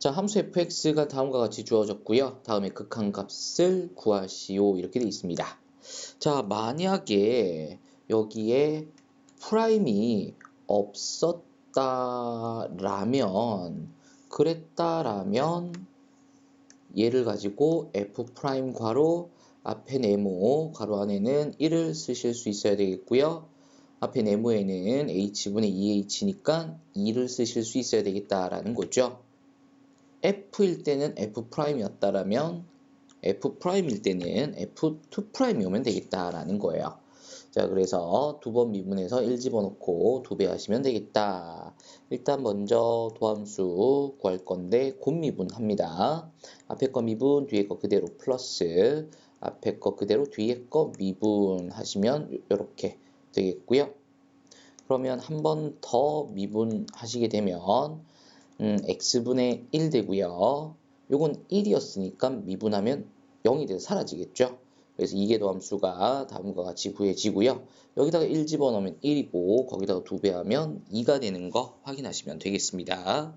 자, 함수 fx가 다음과 같이 주어졌고요. 다음에 극한값을 구하시오 이렇게 되어 있습니다. 자, 만약에 여기에 프라임이 없었다라면 그랬다라면 얘를 가지고 f 프라임 괄호 앞에 네모 괄호 안에는 1을 쓰실 수 있어야 되겠고요. 앞에 네모에는 h분의 2h니까 2를 쓰실 수 있어야 되겠다라는 거죠. F일 때는 f 프라임이었다라면 f 프라임일 때는 f2 프라임이 오면 되겠다라는 거예요. 자, 그래서 두 번 미분해서 1 집어넣고 두 배 하시면 되겠다. 일단 먼저 도함수 구할 건데 곧 미분합니다. 앞에 거 미분, 뒤에 거 그대로 플러스, 앞에 거 그대로 뒤에 거 미분하시면 이렇게 되겠고요. 그러면 한 번 더 미분하시게 되면 음, x분의 1 되고요. 요건 1이었으니까 미분하면 0이 돼서 사라지겠죠. 그래서 이계도 함수가 다음과 같이 구해지고요. 여기다가 1 집어넣으면 1이고 거기다가 2배 하면 2가 되는 거 확인하시면 되겠습니다.